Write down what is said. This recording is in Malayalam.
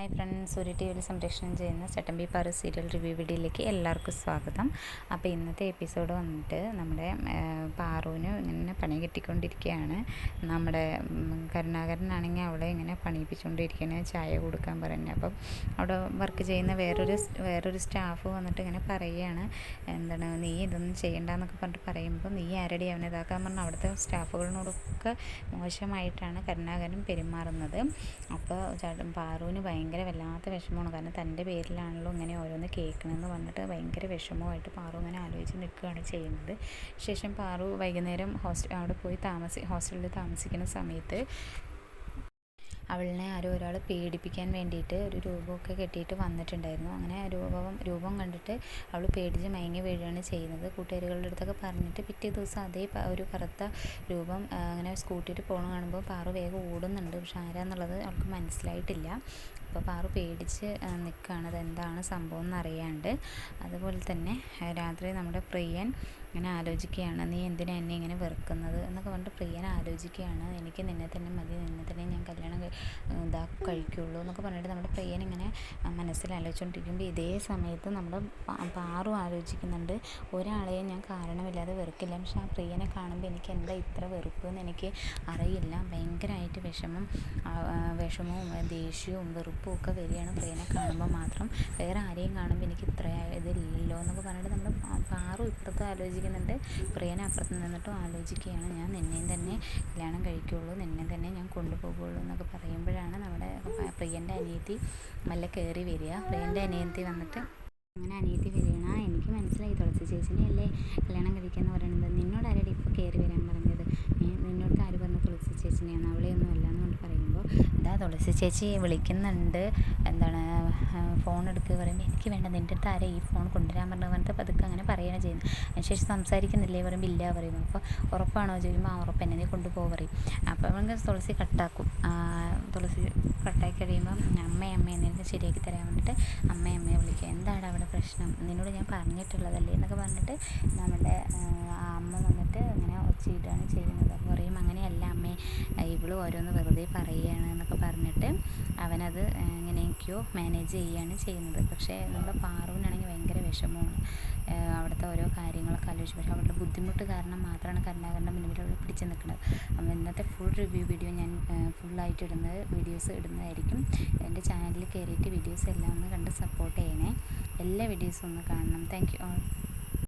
ഹായ് ഫ്രണ്ട്സ് ഒരു ടി വിയിൽ സംരക്ഷണം ചെയ്യുന്ന ചട്ടമ്പി പാറു സീരിയൽ റിവ്യൂ വീഡിയോയിലേക്ക് എല്ലാവർക്കും സ്വാഗതം. അപ്പോൾ ഇന്നത്തെ എപ്പിസോഡ് വന്നിട്ട് നമ്മുടെ പാറുവിന് ഇങ്ങനെ പണി കിട്ടിക്കൊണ്ടിരിക്കുകയാണ്. നമ്മുടെ കരുണാകരനാണെങ്കിൽ അവളെ ഇങ്ങനെ പണിയിപ്പിച്ചുകൊണ്ടിരിക്കുകയാണ് ചായ കൊടുക്കാൻ പറഞ്ഞു. അപ്പം അവിടെ വർക്ക് ചെയ്യുന്ന വേറൊരു വേറൊരു സ്റ്റാഫ് വന്നിട്ട് ഇങ്ങനെ പറയുകയാണ്. എന്താണ് നീ ഇതൊന്നും ചെയ്യണ്ടെന്നൊക്കെ പറഞ്ഞിട്ട് പറയുമ്പോൾ നീ ആരടി അവനെ ഇതാക്കാൻ പറഞ്ഞാൽ അവിടുത്തെ സ്റ്റാഫുകളിനോടൊക്കെ മോശമായിട്ടാണ് കരുണാകരൻ പെരുമാറുന്നത്. അപ്പോൾ പാറുവിന് ഭയങ്കര ഭയങ്കര വല്ലാത്ത വിഷമമാണ്. കാരണം തന്റെ പേരിലാണല്ലോ ഇങ്ങനെ ഓരോന്ന് കേൾക്കണമെന്ന് പറഞ്ഞിട്ട് ഭയങ്കര വിഷമമായിട്ട് പാറു ഇങ്ങനെ ആലോചിച്ച് നിൽക്കുകയാണ് ചെയ്യുന്നത്. ശേഷം പാറു വൈകുന്നേരം ഹോസ്റ്റൽ അവിടെ പോയി താമസി ഹോസ്റ്റലിൽ താമസിക്കുന്ന സമയത്ത് അവളിനെ ആരോ ഒരാൾ പേടിപ്പിക്കാൻ വേണ്ടിയിട്ട് ഒരു രൂപമൊക്കെ കെട്ടിയിട്ട് വന്നിട്ടുണ്ടായിരുന്നു. അങ്ങനെ രൂപം രൂപം കണ്ടിട്ട് അവൾ പേടിച്ച് മയങ്ങി വീഴുകയാണ് ചെയ്യുന്നത്. കൂട്ടുകാരികളുടെ അടുത്തൊക്കെ പറഞ്ഞിട്ട് പിറ്റേ ദിവസം അതേ ഒരു കറുത്ത രൂപം അങ്ങനെ സ്കൂട്ടിയിൽ പോകണ കാണുമ്പോൾ പാറു വേഗം ഓടുന്നുണ്ട്. പക്ഷെ ആരാന്നുള്ളത് അവൾക്ക് മനസ്സിലായിട്ടില്ല. അപ്പോൾ പാറു പേടിച്ച് നിൽക്കുകയാണ് അതെന്താണ് സംഭവം എന്നറിയാണ്ട്. അതുപോലെ തന്നെ രാത്രി നമ്മുടെ പ്രിയൻ ഇങ്ങനെ ആലോചിക്കുകയാണ് നീ എന്തിനാ എന്നെ ഇങ്ങനെ വെറുക്കുന്നത്? എന്നൊക്കെ പറഞ്ഞിട്ട് പ്രിയൻ ആലോചിക്കുകയാണ്. എനിക്ക് നിന്നെ തന്നെ മതി നിന്നെ തന്നെ ഞാൻ കല്യാണം ഇതാ കഴിക്കുള്ളൂ എന്നൊക്കെ പറഞ്ഞിട്ട് നമ്മുടെ പ്രിയൻ ഇങ്ങനെ മനസ്സിൽ ആലോചിച്ചുകൊണ്ടിരിക്കുമ്പോൾ ഇതേ സമയത്ത് നമ്മുടെ പാറു ആലോചിക്കുന്നുണ്ട് ഒരാളെയും ഞാൻ കാരണമില്ലാതെ വെറുക്കില്ല. പക്ഷെ ആ പ്രിയനെ കാണുമ്പോൾ എനിക്ക് എന്താ ഇത്ര വെറുപ്പ് എന്ന് എനിക്ക് അറിയില്ല. ഭയങ്കരമായിട്ട് വിഷമം വിഷമവും ദേഷ്യവും വെറുപ്പും ഒക്കെ വരികയാണ് പ്രിയനെ കാണുമ്പോൾ മാത്രം. വേറെ ആരെയും കാണുമ്പോൾ എനിക്ക് ഇത്ര ഇതില്ലല്ലോ എന്നൊക്കെ പറഞ്ഞിട്ട് നമ്മൾ പാറു ഇപ്പുറത്ത് ആലോചിക്കുന്നുണ്ട്. പ്രിയനെ അപ്പുറത്ത് നിന്നിട്ടും ആലോചിക്കുകയാണ്. ഞാൻ നിന്നെയും തന്നെ കല്യാണം കഴിക്കുകയുള്ളൂ നിന്നെ തന്നെ ഞാൻ കൊണ്ടുപോകുള്ളൂ എന്നൊക്കെ പറയുമ്പോഴാണ് നമ്മുടെ പ്രിയന്റെ അനിയത്തി മെല്ലെ കയറി വരിക. പ്രിയന്റെ അനിയത്തി വന്നിട്ട് അങ്ങനെ അനിയത്തി വരികയാണ്. എനിക്ക് മനസ്സിലായി തുളസി ചേച്ചിനെ അല്ലേ കല്യാണം കഴിക്കാന്ന് പറയുന്നത്. നിന്നോട് ആരുടെ ഇപ്പോൾ കയറി വരാൻ പറഞ്ഞത്? നിന്നോട് ആര് പറഞ്ഞു തുളസി ചേച്ചിനെയാണ് അവളെയൊന്നും അല്ല എന്ന് കൊണ്ട് പറയുമ്പോൾ ഇതാ തുളസി ചേച്ചി വിളിക്കുന്നുണ്ട്. എന്താണ് ഫോൺ എടുക്കുക പറയുമ്പോൾ എനിക്ക് വേണ്ട നിന്റെ അടുത്ത് ആരെ ഈ ഫോൺ കൊണ്ടുവരാൻ പറഞ്ഞു പറഞ്ഞിട്ട് പതുക്കെ അങ്ങനെ പറയുകയാണ് ചെയ്യുന്നത്. അതിനുശേഷം സംസാരിക്കുന്നില്ലേ? പറയുമ്പോൾ ഇല്ല പറയും. അപ്പോൾ ഉറപ്പാണോ? ചോദിക്കുമ്പോൾ ആ ഉറപ്പ് എന്നെ നീ കൊണ്ടുപോകും പറയും. അപ്പോൾ നമുക്ക് തുളസി കട്ടാക്കും. തുളസി കട്ടാക്കി കഴിയുമ്പോൾ അമ്മ അമ്മ എന്നെ ശരിയാക്കി തരാൻ വേണ്ടിയിട്ട് അമ്മ അമ്മയെ വിളിക്കുക എന്താണ് അവിടെ പ്രശ്നം? നിന്നോട് ഞാൻ പറഞ്ഞിട്ടുള്ളതല്ലേ എന്നൊക്കെ പറഞ്ഞിട്ട് നമ്മുടെ അമ്മ വന്നിട്ട് അങ്ങനെ ഒച്ചയിട്ടാണ് ചെയ്യുന്നത്. അപ്പോൾ പറയും അങ്ങനെയല്ല ഇവൾ ഓരോന്ന് വെറുതെ പറയുകയാണ് എന്നൊക്കെ പറഞ്ഞിട്ട് അവനത് എങ്ങനെയൊക്കെയോ മാനേജ് ചെയ്യുകയാണ് ചെയ്യുന്നത്. പക്ഷേ നമ്മുടെ പാറുവിനാണെങ്കിൽ ഭയങ്കര വിഷമമാണ്. അവിടുത്തെ ഓരോ കാര്യങ്ങളൊക്കെ ആലോചിച്ച്. പക്ഷേ അവരുടെ ബുദ്ധിമുട്ട് കാരണം മാത്രമാണ് കരുണാകരന്റെ മുന്നിൽ അവൾ പിടിച്ചു നിൽക്കുന്നത്. അപ്പം ഇന്നത്തെ ഫുൾ റിവ്യൂ വീഡിയോ ഞാൻ ഫുള്ളായിട്ട് ഇടുന്നത് വീഡിയോസ് ഇടുന്നതായിരിക്കും. എന്റെ ചാനലിൽ കയറിയിട്ട് വീഡിയോസ് എല്ലാം ഒന്ന് കണ്ട് സപ്പോർട്ട് ചെയ്യണേ. എല്ലാ വീഡിയോസും ഒന്ന് കാണണം. Thank you all